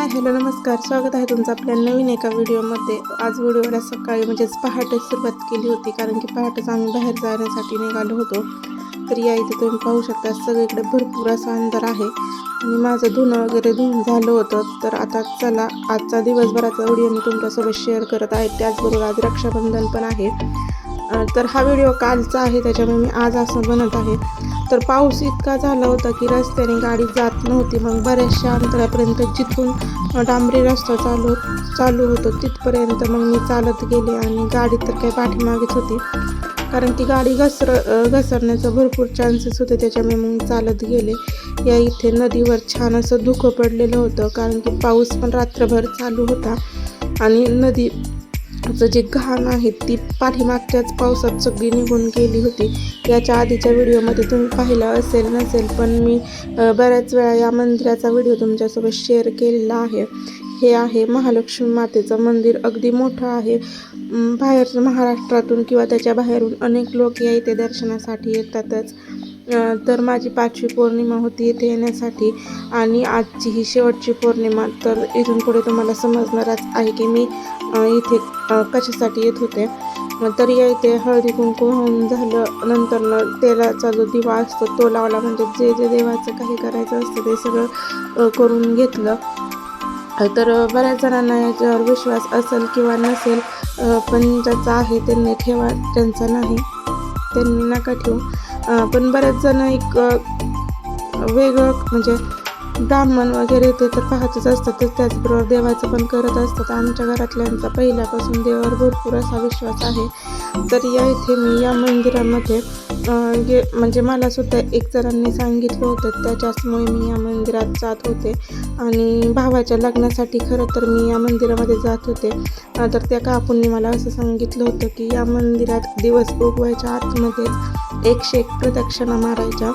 Hi hello नमस्कार. स्वागत आहे तुमचं आपल्या नवीन एका व्हिडिओमध्ये. आज व्हिडिओला सकाळी म्हणजेच पहाटे सुरुवात केली होती कारण की पहाटेच आम्ही बाहेर जाण्यासाठी निघालो होतो. तर या इथे तुम्ही पाहू शकता सगळीकडे भरपूर असा अंधार आहे. आणि माझं धुणं वगैरे धुवून झालं होतं. तर आता चला आजचा दिवसभराचा व्हिडिओ मी तुमच्यासोबत शेअर करत आहे. त्याचबरोबर आज रक्षाबंधन पण आहे. तर हा व्हिडिओ कालचा आहे त्याच्यामुळे मी आज असं बनत आहे. तर पाऊस इतका झाला होता की रस्त्याने गाडी जात नव्हती. मग बऱ्याचशा अंतरापर्यंत जिथून डांबरी रस्ता चालू चालू होतो तिथपर्यंत मग मी चालत गेले आणि गाडी तर काही पाठीमागेच होती. कारण ती गाडी घसर घसरण्याचा भरपूर चान्सेस होते त्याच्यामुळे मग चालत गेले. या इथे नदीवर छान असं धुकं पडलेलं होतं कारण की पाऊस पण रात्रभर चालू होता आणि नदी चं जे घाण आहे ती पाठीमागच्याच पावसात सगळी निघून गेली होती. याच्या आधीच्या व्हिडिओमध्ये तुम्ही पाहिलं असेल नसेल पण मी बऱ्याच वेळा या मंदिराचा व्हिडिओ तुमच्यासोबत शेअर केलेला आहे. हे आहे महालक्ष्मी मातेचं मंदिर. अगदी मोठं आहे. बाहेर महाराष्ट्रातून किंवा त्याच्या बाहेरून अनेक लोक या इथे दर्शनासाठी येतातच. तर माझी पाचवी पौर्णिमा होती इथे येण्यासाठी. आणि आजची ही शेवटची पौर्णिमा तर इथून पुढे तुम्हाला समजणारच आहे की मी इथे कशासाठी येत होते. तर या इथे हळदी कुंकू होऊन झालं. नंतर तेलाचा जो दिवा असतो तो लावला. म्हणजे जे जे देवाचं काही करायचं असतं ते सगळं करून घेतलं. तर बऱ्याच जणांना याच्यावर विश्वास असेल किंवा नसेल पण ज्याचा आहे त्यांनी ठेवा. ज्यांचा नाही त्यांनी नका ठेवू. पण बरेच जण एक वेगळं म्हणजे ब्राह्मण वगैरे ते तर पाहतच असतातच त्याचबरोबर देवाचं पण करत असतात. आमच्या घरातल्यांचा पहिल्यापासून देवावर भरपूर असा विश्वास आहे. तर या इथे मी या मंदिरामध्ये गे म्हणजे मला सुद्धा एक जणांनी सांगितलं होतं त्याच्याचमुळे मी या मंदिरात जात होते. आणि भावाच्या लग्नासाठी खरं तर मी या मंदिरामध्ये जात होते. तर त्या काकूंनी मला असं सांगितलं होतं की या मंदिरात दिवस उगवायच्या आतमध्येच एकशे एक प्रदक्षिणा मारायच्या.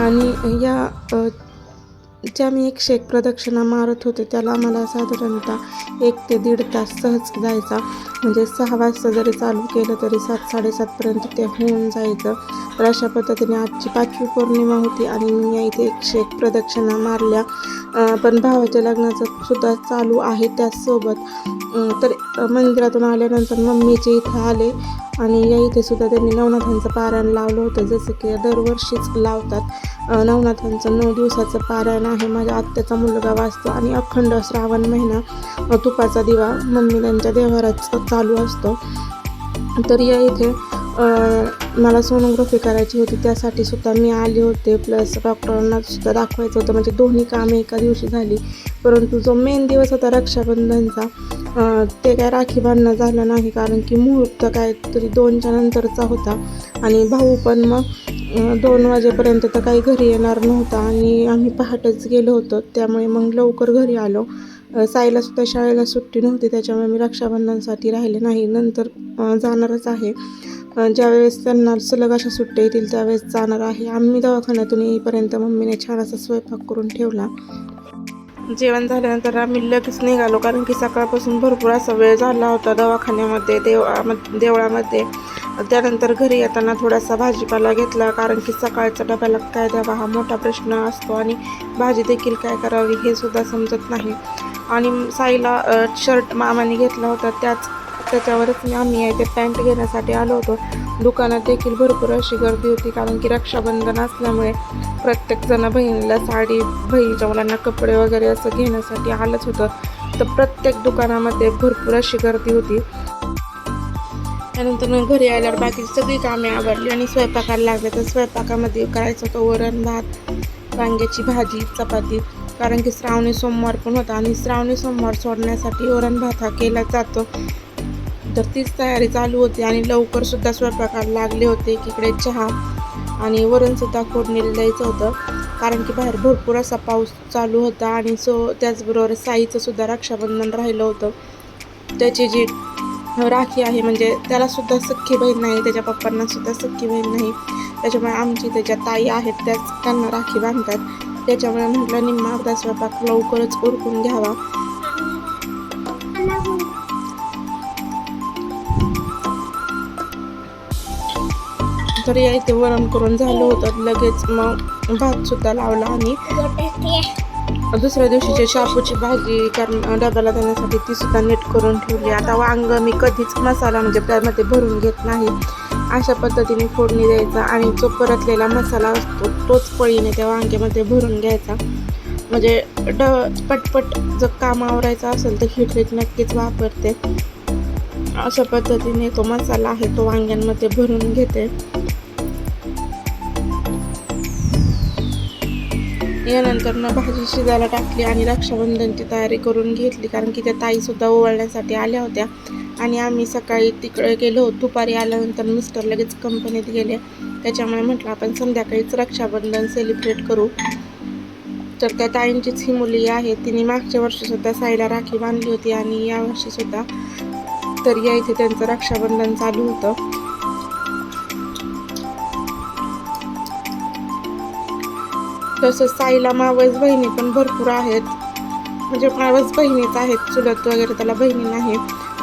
आणि या ज्या मी एक शेक प्रदक्षिणा मारत होते त्याला मला साधारणतः एक ते दीड तास सहज जायचा. म्हणजे सहा वाजता जरी चालू केलं तरी सात साडेसातपर्यंत ते होऊन जायचं. तर अशा पद्धतीने आजची पाचवी पौर्णिमा होती आणि मी या इथे एक शेक प्रदक्षिणा मारल्या. पण भावाच्या लग्नाचं सुद्धा चालू आहे त्याचसोबत तर मंदिरातून आल्यानंतर मम्मीचे इथे आले आणि या इथे सुद्धा त्यांनी नवनाथांचं पारायण लावलं होतं जसं की दरवर्षीच लावतात. नवनाथांचं नऊ दिवसाचं पारायण आहे. माझ्या आत्याचा मुलगा वाचतो आणि अखंड श्रावण महिना तुपाचा दिवा मम्मी त्यांच्या देवारात चालू असतो. तर या इथे मला सोनोग्राफी करायची होती. त्यासाठी सुद्धा मी आले होते. प्लस डॉक्टरांना सुद्धा दाखवायचं होतं. म्हणजे दोन्ही कामे एका दिवशी झाली. परंतु जो मेन दिवस होता रक्षाबंधनचा ते काय राखी बांधणं झालं नाही. कारण की मुहूर्त काहीतरी दोनच्या नंतरचा होता. आणि भाऊ पण मग दोन वाजेपर्यंत तर काही घरी येणार नव्हता आणि आम्ही पहाटेच गेलो होतो. त्यामुळे मग लवकर घरी आलो. अ, साईला सुद्धा शाळेला सुट्टी नव्हती त्याच्यामुळे मी रक्षाबंधनसाठी राहिले नाही. नंतर जाणारच आहे. ज्यावेळेस त्यांना सलग अशा सुट्ट्या येतील त्यावेळेस जाणार आहे. आम्ही दवाखान्यातून येईपर्यंत मम्मीने छान असा स्वयंपाक करून ठेवला. जेवण झाल्यानंतर आम्ही लगेच निघालो कारण की सकाळपासून भरपूर असा वेळ झाला होता दवाखान्यामध्ये देवळा देवळामध्ये. त्यानंतर घरी येताना थोडासा भाजीपाला घेतला कारण की सकाळचा डब्याला काय द्यावा हा मोठा प्रश्न असतो आणि भाजी देखील काय करावी हे सुद्धा समजत नाही. आणि साईला शर्ट मामाने घेतला होता. त्याच त्याच्यावरच मी आम्ही इथे पॅन्ट घेण्यासाठी आलो होतो. दुकानात देखील भरपूर अशी गर्दी होती कारण की रक्षाबंधन असल्यामुळे प्रत्येकजण बहिणीला साडी बहिणीच्या मुलांना कपडे वगैरे असं घेण्यासाठी आलंच होतं. तर प्रत्येक दुकानामध्ये भरपूर अशी गर्दी होती. त्यानंतर मग घरी आल्यावर बाकी सगळी कामे आवडली आणि स्वयंपाकाला लागले. तर स्वयंपाकामध्ये करायचं होतं वरण भात वांग्याची भाजी चपाती. कारण की श्रावणी सोमवार पण होता आणि श्रावणी सोमवार सोडण्यासाठी वरण भात हा केला जातो. तर तीच तयारी चालू होती आणि लवकर सुद्धा स्वयंपाकाला लागले होते इकडे चहा आणि वरणसुद्धा फोडणीला द्यायचं होतं. कारण की बाहेर भरपूर असा पाऊस चालू होता आणि सो त्याचबरोबर साईचं सुद्धा रक्षाबंधन राहिलं होतं. त्याची जी राखी आहे. म्हणजे त्याला सुद्धा सख्खी बहीण नाही त्याच्या पप्पांना सुद्धा सख्खी बहीण नाही. त्याच्यामुळे आमची त्याच्या ताई आहेत त्याच त्यांना राखी बांधतात. त्याच्यामुळे म्हटलं निम्मा अर्धा स्वयंपाक लवकरच उरकून घ्यावा. तर या इथे वरण करून झालं होतं. लगेच मग भात सुद्धा लावला आणि दुसऱ्या दिवशीची शापूची भाजी कारण डब्याला देण्यासाठी ती सुद्धा नीट करून ठेवली. आता वांग मी कधीच मसाला म्हणजे त्यामध्ये भरून घेत नाही. अशा पद्धतीने फोडणी द्यायचा आणि जो परतलेला मसाला असतो तोच पळीने त्या वांग्यामध्ये भरून घ्यायचा. म्हणजे ड पटपट जर काम आवरायचं असेल तर हिटरेट नक्कीच वापरते. अशा पद्धतीने तो मसाला आहे तो वांग्यांमध्ये भरून घेते. यानंतर ना भाजी शिजायला टाकली आणि रक्षाबंधनची तयारी करून घेतली. कारण की त्या ताईसुद्धा ओवाळण्यासाठी आल्या होत्या. आणि आम्ही सकाळी तिकडे गेलो. दुपारी आल्यानंतर मिस्टर लगेच कंपनीत गेले. त्याच्यामुळे म्हटलं आपण संध्याकाळीच रक्षाबंधन सेलिब्रेट करू. तर त्या ताईंचीच ही मुली आहे. तिने मागच्या वर्षीसुद्धा साईला राखी बांधली होती आणि यावर्षीसुद्धा तर या इथे त्यांचं रक्षाबंधन चालू होतं. तसंच साईला मावस बहिणी पण भरपूर आहेत. म्हणजे मावस बहिणीच आहेत चुलत वगैरे त्याला बहिणी नाही.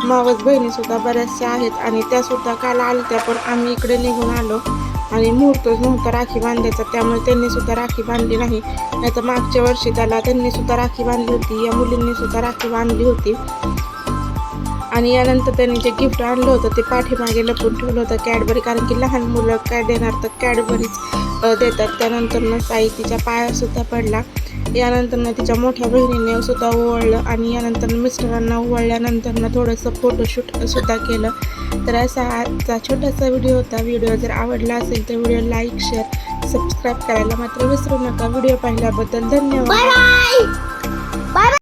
मावस बहिणी सुद्धा बऱ्याचशा आहेत आणि त्या सुद्धा काल आलत्या पण आम्ही इकडे निघून आलो. आणि मुहूर्तच नव्हता राखी बांधायचा त्यामुळे त्यांनी सुद्धा राखी बांधली नाही. नाही तर मागच्या वर्षी त्याला त्यांनी सुद्धा राखी बांधली होती या मुलींनी सुद्धा राखी बांधली होती. आणि यानंतर त्यांनी जे गिफ्ट आणलं होतं ते पाठीमागे लपून ठेवलं होतं कॅडबरी कारण की लहान मुलं काय देणार तर कॅडबरीच देतात. त्यानंतर न साई तिच्या पायासुद्धा पडला. यानंतर तिच्या मोठ्या बहिणीने सुद्धा ओवळलं आणि यानंतर मिस्टरांना ओवळल्यानंतर थोडंसं फोटोशूट सुद्धा केलं. तर असा आजचा छोटासा व्हिडिओ होता. व्हिडिओ जर आवडला असेल तर व्हिडिओ लाईक शेअर सबस्क्राईब करायला मात्र विसरू नका. व्हिडिओ पाहिल्याबद्दल धन्यवाद.